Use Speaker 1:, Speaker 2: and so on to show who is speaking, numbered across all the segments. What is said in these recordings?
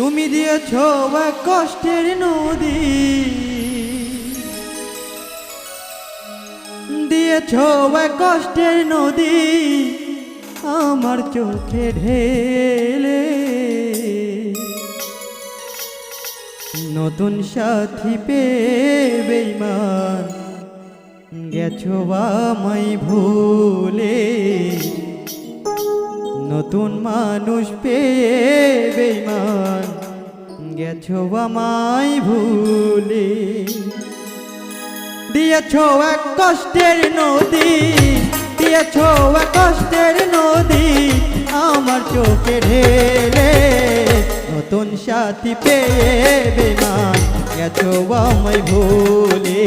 Speaker 1: তুমি দিয়েছ এক কষ্টের নদী। দিয়েছ এক কষ্টের নদী আমার চোখে ঢেলে। নতুন সাথী পেয়ে বেইমান গেছো আমায় ভুলে। নতুন মানুষ পেয়ে বেইমান। গেছো আমায় ভুলে। দিয়েছ এক কষ্টের নদী, দিয়েছ এক কষ্টের নদী আমার চোখে ঢেলে। নতুন সাথী পেয়ে বেমান গেছো আমায় ভুলে।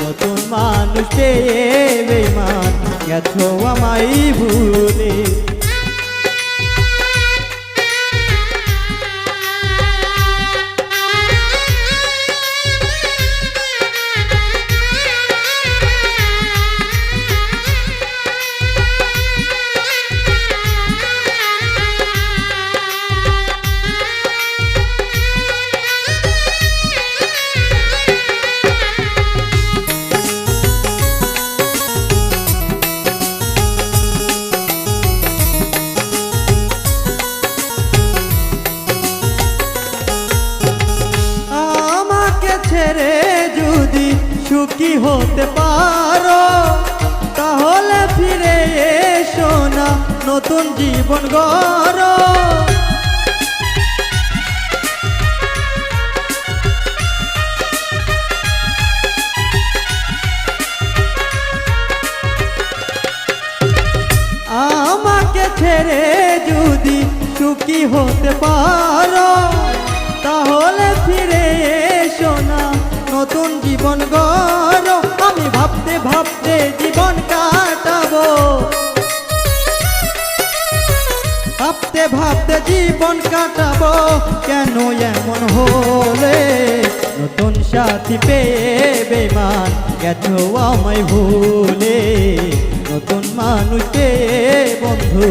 Speaker 1: নতুন মানুষ পেয়ে বেমান গেছো আমায় ভুলে। ছেড়ে যদি সুখী হতে পারো, তাহলে ফিরে এসো না নতুন জীবন গড়ো। আমাকে ছেড়ে যদি সুখী হতে পারো, তাহলে ফিরে এসো নতুন জীবন গড়ো। আমি ভাবতে ভাবতে জীবন কাটাবো। ভাবতে ভাবতে জীবন কাটাবো। কেন এমন হলে? নতুন সাথী পেয়ে বেমান গেছো আমায় ভুলে। নতুন মানুষ পেয়ে বন্ধু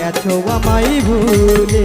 Speaker 1: গেছো আমায় ভুলে।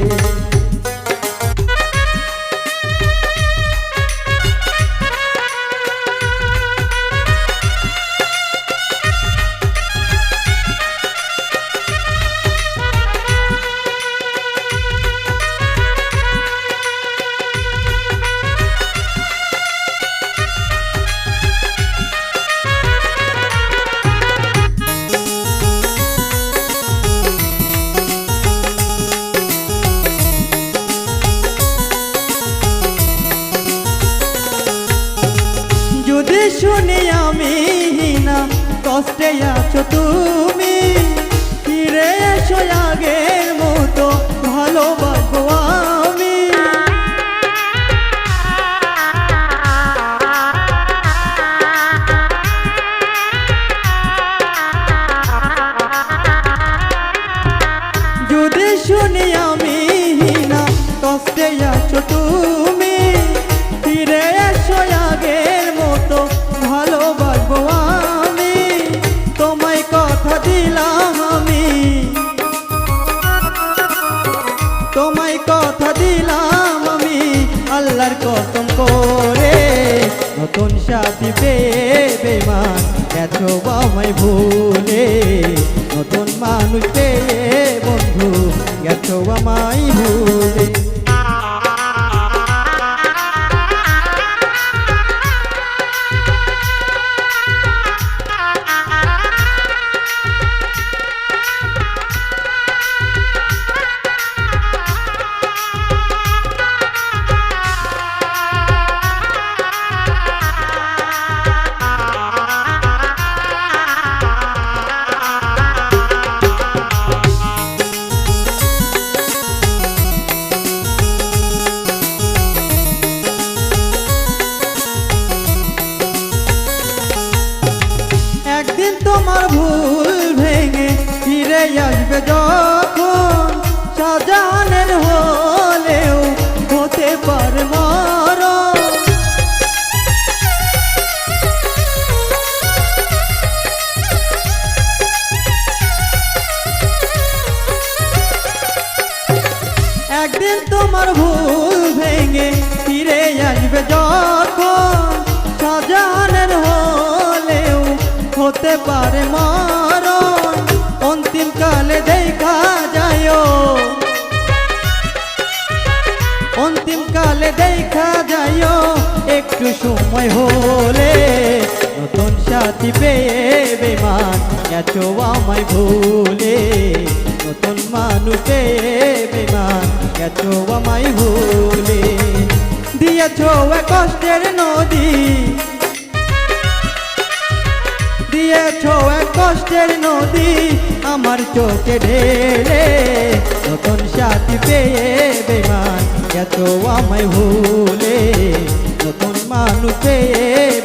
Speaker 1: কষ্টে আছো তুমি। ফিরে এসো আগের মতো ভালোবাসবো আমি। যদি শুনি আমি না, কষ্টে আছো তুমি তোমায় কথা দিলাম আমি আল্লাহর কসম করে। নতুন সাথী পেয়ে বেমান এত আমায় ভুলে। নতুন মানুষ পেয়ে বন্ধু এত আমায় ভুলে। একদিন তোমার ভুল ভেঙে ফিরে আসবে যখন সাজানের হলেও হতে পারে মা দেখা যায় একটু সময় হলে নতুন সাথী পেয়ে বেমান গেছো আমায় ভুলে, নতুন মানুষ পেয়ে বেমান গেছো আমায় ভুলে, দিয়েছ কষ্টের নদী। দিয়েছ এক কষ্টের নদী, আমার চোখে ঢেলে, নতুন সাথী পেয়ে বেমান গেছো আমায় ভুলে, নতুন মানুষ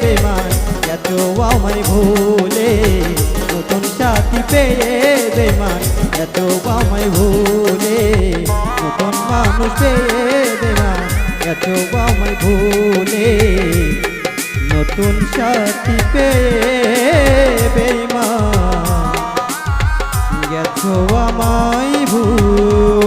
Speaker 1: বেমান গেছো আমায় ভুলে, নতুন সাথী পেয়ে বেমান গেছো আমায় ভুলে, নতুন মানুষ পেয়ে বেমান গেছো আমায় ভুলে, নতুন সাথী পেয়ে বেইমান গেছো আমায় ভুলে।